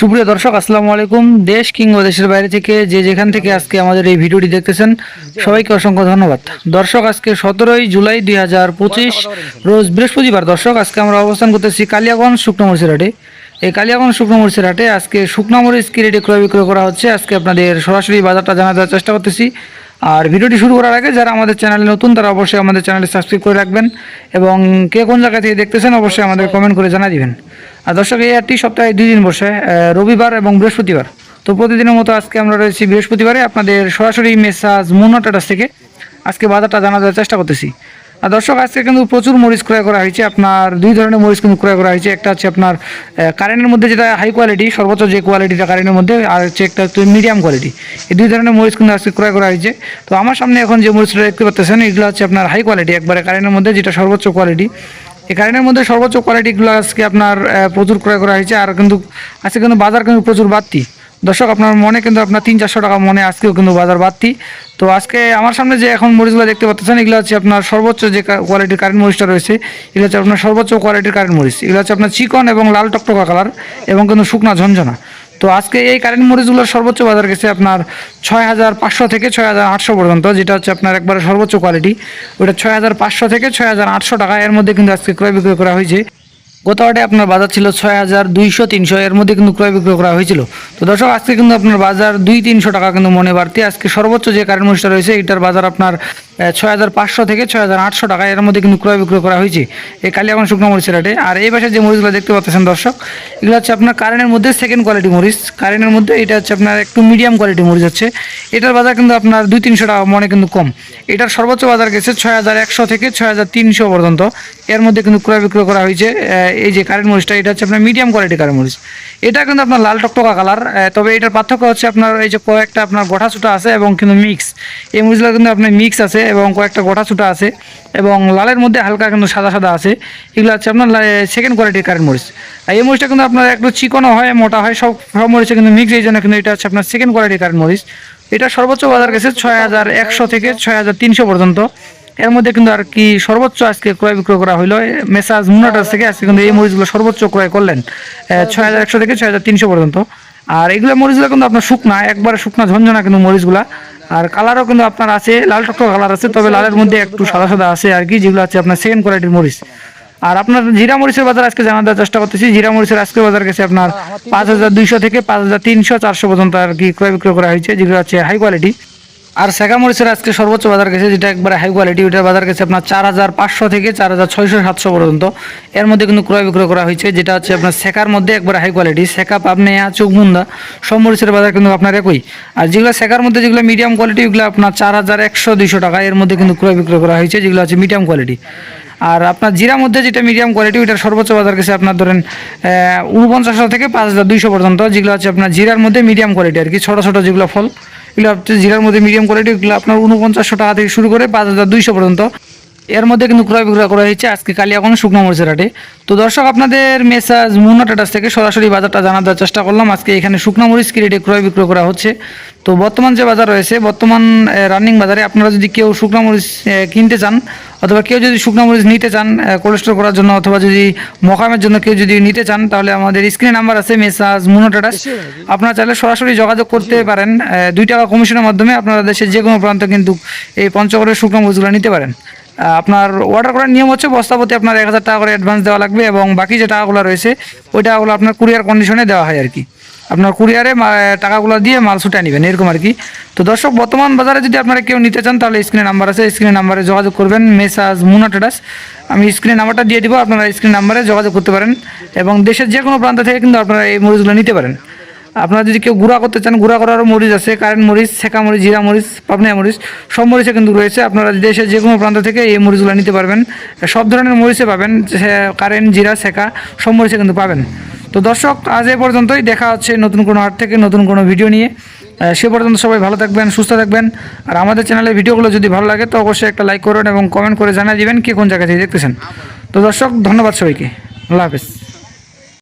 সুপ্রিয় দর্শক, আসসালামু আলাইকুম। দেশ কিংবা দেশের বাইরে থেকে যে যেখান থেকে আজকে আমাদের এই ভিডিওটি দেখতেছেন, সবাইকে অসংখ্য ধন্যবাদ। দর্শক, আজকে সতেরোই জুলাই দুই হাজার পঁচিশ, রোজ বৃহস্পতিবার। দর্শক, আজকে আমরা অবস্থান করতেছি কালিয়াগঞ্জ শুকনো মরিচের হাটে। এই কালিয়াগঞ্জ শুকনো মরিচের হাটে আজকে শুকনো মরিচ কি রেটে ক্রয় বিক্রয় করা হচ্ছে। আজকে আপনাদের সরাসরি বাজারটা জানা দেওয়ার চেষ্টা করতেছি। আর ভিডিওটি শুরু করার আগে যারা আমাদের চ্যানেলে নতুন, তারা অবশ্যই আমাদের চ্যানেলটি সাবস্ক্রাইব করে রাখবেন এবং কে কোন জায়গা থেকে দেখতেছেন, অবশ্যই আমাদের কমেন্ট করে জানা দিবেন। আর দর্শক, এই হাটটি সপ্তাহে দুই দিন বসে রবিবার এবং বৃহস্পতিবার। তো প্রতিদিনের মতো আজকে আমরা রয়েছি বৃহস্পতিবারে আপনাদের সরাসরি মেসাজ মুন্না টাটাস থেকে। আজকে বাজারটা জানা দেওয়ার চেষ্টা করতেছি। আর দর্শক, আজকে কিন্তু প্রচুর মরিচ ক্রয় করা হয়েছে। আপনার দুই ধরনের মরিচ কিন্তু ক্রয় করা হয়েছে। একটা হচ্ছে আপনার কারেন্টের মধ্যে যেটা হাই কোয়ালিটি সর্বোচ্চ যে কোয়ালিটিটা কারেন্টের মধ্যে, আর হচ্ছে একটা হচ্ছে মিডিয়াম কোয়ালিটি এই দুই ধরনের মরিচ কিন্তু আজকে ক্রয় করা হয়েছে। তো আমার সামনে এখন যে মরিচটা দেখতে পাচ্ছেন এগুলো হচ্ছে আপনার হাই কোয়ালিটি একবারে কারেন্টের মধ্যে যেটা সর্বোচ্চ কোয়ালিটি এই কারেন্টের মধ্যে সর্বোচ্চ কোয়ালিটিগুলো আজকে আপনার প্রচুর ক্রয় করা হয়েছে। আর কিন্তু আজকে কিন্তু বাজার কিন্তু প্রচুর বাড়তি। দর্শক, আপনার মনে কিন্তু আপনার তিন চারশো টাকা মনে আজকেও কিন্তু বাজার বাড়তি। তো আজকে আমার সামনে যে এখন মরিচগুলো দেখতে পাচ্ছেন, এগুলো হচ্ছে আপনার সর্বোচ্চ যে কোয়ালিটির কারেন্ট মরিচটা রয়েছে, এগুলো হচ্ছে আপনার সর্বোচ্চ কোয়ালিটির কারেন্ট মরিচ। এগুলো হচ্ছে আপনার চিকন এবং লাল টকটকা কালার এবং কিন্তু শুকনা ঝনঝনা। তো আজকে এই কারেন্ট মরিচগুলোর সর্বোচ্চ বাজার গেছে আপনার ছয় হাজার পাঁচশো থেকে ছয় হাজার আটশো পর্যন্ত, যেটা হচ্ছে আপনার একবারে সর্বোচ্চ কোয়ালিটি ওটা ছয় হাজার পাঁচশো থেকে ছয় হাজার আটশো টাকা, এর মধ্যে কিন্তু আজকে ক্রয় বিক্রয় করা হয়েছে। গত হাটে আপনার বাজার ছিল ছয় হাজার দুইশো তিনশো, এর মধ্যে কিন্তু ক্রয় বিক্রয় করা হয়েছিল। তো দর্শক, আজকে কিন্তু আপনার বাজার দুই তিনশো টাকা কিন্তু মনে বাড়তি। আজকে সর্বোচ্চ যে কারেন্ট মরিচটা রয়েছে, এটার বাজার আপনার ছয় হাজার পাঁচশো থেকে ছয় হাজার আটশো টাকা, এর মধ্যে কিন্তু ক্রয় বিক্রয় করা হয়েছে। এই কালিয়াগঞ্জ শুকনো মরিচের হাটে আর এই পাশে যে মরিচগুলো দেখতে পাচ্ছেন দর্শক, এগুলো হচ্ছে আপনার কারেন্টের মধ্যে সেকেন্ড কোয়ালিটি মরিচ। কারেন্টের মধ্যে এটা হচ্ছে আপনার একটু মিডিয়াম কোয়ালিটি মরিচ হচ্ছে। এটার বাজার কিন্তু আপনার দুই তিনশো টাকা মনে কিন্তু কম। এটার সর্বোচ্চ বাজার গেছে ছয় হাজার একশো থেকে ছয় হাজার তিনশো পর্যন্ত। এর মধ্যে কিন্তু ক্রয় বিক্রয় করা হয়েছে এই যে কারেন্ট মরিচটা, এটা হচ্ছে আপনার মিডিয়াম কোয়ালিটি কারেন্ট মরিচ। এটা কিন্তু আপনার লাল টকটকা কালার তবে এটার পার্থক্য হচ্ছে আপনার এই যে কয়েকটা আপনার গোঠা ছুটা আছে এবং কিন্তু মিক্স এই মরিচগুলো কিন্তু আপনার মিক্স আছে এবং কয়েকটা গোঠা ছুটা আছে এবং লালের মধ্যে হালকা কিন্তু সাদা সাদা আছে। এগুলো হচ্ছে আপনার সেকেন্ড কোয়ালিটির কারেন্ট মরিচ। আর এই মরিচটা কিন্তু আপনার একটু চিকনও হয়, মোটা হয়, সব সব মরিচে কিন্তু মিক্স এই জন্য কিন্তু এটা হচ্ছে আপনার সেকেন্ড কোয়ালিটির কারেন্ট মরিচ। এটা সর্বোচ্চ বাজার গেছে ছয় হাজার একশো থেকে ছয় হাজার তিনশো পর্যন্ত। এর মধ্যে কিন্তু আর কি সর্বোচ্চ আজকে ক্রয় বিক্রয় করা হলো মেসাজ মুনাটার থেকে আজকে কিন্তু এই মরিচগুলো সর্বোচ্চ ক্রয় করলেন। ছয় হাজার একশো থেকে ছয় হাজার তিনশো পর্যন্ত। আর এগুলো মরিচগুলো কিন্তু আপনার শুকনা একবারে শুকনা ঝঞ্ঝনা কিন্তু মরিচগুলা। আর কালারও কিন্তু আপনার আছে লাল টকটক কালার আছে তবে লালের মধ্যে একটু সাদা সাদা আছে আর কি যেগুলো আছে আপনার সেকেন্ড কোয়ালিটির মরিচ। আর আপনার জিরা মরিচের বাজার আজকে জানা দেওয়ার চেষ্টা করতেছি। জিরা মরিচের আজকে বাজার গেছে আপনার পাঁচ হাজার দুইশো থেকে পাঁচ হাজার তিনশো চারশো পর্যন্ত আর কি ক্রয় বিক্রয় করা হয়েছে যেগুলো হচ্ছে হাই কোয়ালিটি আর সেকা মরিচের আজকে সর্বোচ্চ বাজার গেছে, যেটা একবারে হাই কোয়ালিটি ওটার বাজার গেছে আপনার চার হাজার পাঁচশো থেকে চার হাজার ছয়শো সাতশো পর্যন্ত। এর মধ্যে কিন্তু ক্রয় বিক্রয় করা হয়েছে, যেটা হচ্ছে আপনার সেকার মধ্যে একবারে হাই কোয়ালিটি সেকা পাবনেয়া চোখমুন্দা সব মরিচের বাজার কিন্তু আপনার একই। আর যেগুলো সেকার মধ্যে যেগুলো মিডিয়াম কোয়ালিটি ওগুলো আপনার চার হাজার একশো দুইশো টাকা, এর মধ্যে কিন্তু ক্রয় বিক্রয় করা হয়েছে, যেগুলো হচ্ছে মিডিয়াম কোয়ালিটি আর আপনার জিরার মধ্যে যেটা মিডিয়াম কোয়ালিটি ওইটার সর্বোচ্চ বাজার গেছে আপনার ধরেন উনপঞ্চাশশো থেকে পাঁচ হাজার দুইশো পর্যন্ত, যেগুলো হচ্ছে আপনার জিরার মধ্যে মিডিয়াম কোয়ালিটি আর কি, ছোটো ছোটো যেগুলো ফল। এগুলো জিরার মধ্যে মিডিয়াম কোয়ালিটি এগুলো আপনার উনপঞ্চাশশো টাকা থেকে শুরু করে পাঁচ হাজার দুইশো পর্যন্ত। এর মধ্যে কিন্তু ক্রয় বিক্রয় করা হয়েছে। আজকে কালিয়াগঞ্জ শুকনো মরিচের হাটে। তো দর্শক আপনাদের মেসাজ মুন্না টাটাস থেকে সরাসরি বাজারটা জানার দেওয়ার চেষ্টা করলাম। আজকে এখানে শুকনো মরিচ কি রেটে ক্রয় বিক্রয় করা হচ্ছে। তো বর্তমান যে বাজার রয়েছে বর্তমান রানিং বাজারে আপনারা যদি কেউ শুকনো মরিচ কিনতে চান অথবা কেউ যদি শুকনো মরিচ নিতে চান কোলেস্টোর করার জন্য অথবা যদি মকামের জন্য কেউ যদি নিতে চান তাহলে আমাদের স্ক্রিনে নাম্বার আছে মেসাজ মুনো টাটাস। আপনারা চাইলে সরাসরি যোগাযোগ করতে পারেন। দুই টাকা কমিশনের মাধ্যমে আপনারা দেশের যে কোনো প্রান্ত কিন্তু এই পঞ্চগড়ের শুকনো মরিচগুলো নিতে পারেন। আপনার অর্ডার করার নিয়ম হচ্ছে বস্তাপতি আপনার এক হাজার টাকা করে অ্যাডভান্স দেওয়া লাগবে এবং বাকি যে টাকাগুলো রয়েছে, ওই টাকাগুলো আপনার কুরিয়ার কন্ডিশনে দেওয়া হয় আর কি। আপনার কুরিয়ারে টাকাগুলো দিয়ে মাল ছুটে নেবেন, এরকম আর কি। তো দর্শক, বর্তমান বাজারে যদি আপনারা কেউ নিতে চান, তাহলে স্ক্রিনে নাম্বার আছে স্ক্রিনে নাম্বারে যোগাযোগ করবেন, মেসাজ মুনা ট্রেডার্স আমি স্ক্রিনে নাম্বারটা দিয়ে দিব, আপনারা স্ক্রিন নাম্বারে যোগাযোগ করতে পারেন এবং দেশের যে কোনো প্রান্ত থেকে কিন্তু আপনারা এই মরিচগুলো নিতে পারেন। আপনারা যদি কেউ গুঁড়া করতে চান, গুঁড়া করারও মরিচ আছে, কারেন্ট মরিচ শেখা মরিচ, জিরা মরিচ পাবনিয়া মরিচ, সব মরিচে কিন্তু রয়েছে। আপনারা দেশের যে কোনো প্রান্ত থেকে এই মরিচগুলো নিতে পারবেন। সব ধরনের মরিচে পাবেন কারেন্ট, জিরা শেখা সব মরিচে কিন্তু পাবেন। তো দর্শক, আজ এ পর্যন্তই। দেখা হচ্ছে নতুন কোনো হাট থেকে, নতুন কোনো ভিডিও নিয়ে। সে পর্যন্ত সবাই ভালো থাকবেন, সুস্থ থাকবেন। আর আমাদের চ্যানেলের ভিডিওগুলো যদি ভালো লাগে, তো অবশ্যই একটা লাইক করুন এবং কমেন্ট করে জানিয়ে দিবেন কে কোন জায়গা থেকে দেখতেছেন। তো দর্শক, ধন্যবাদ সবাইকে। আল্লাহ হাফেজ।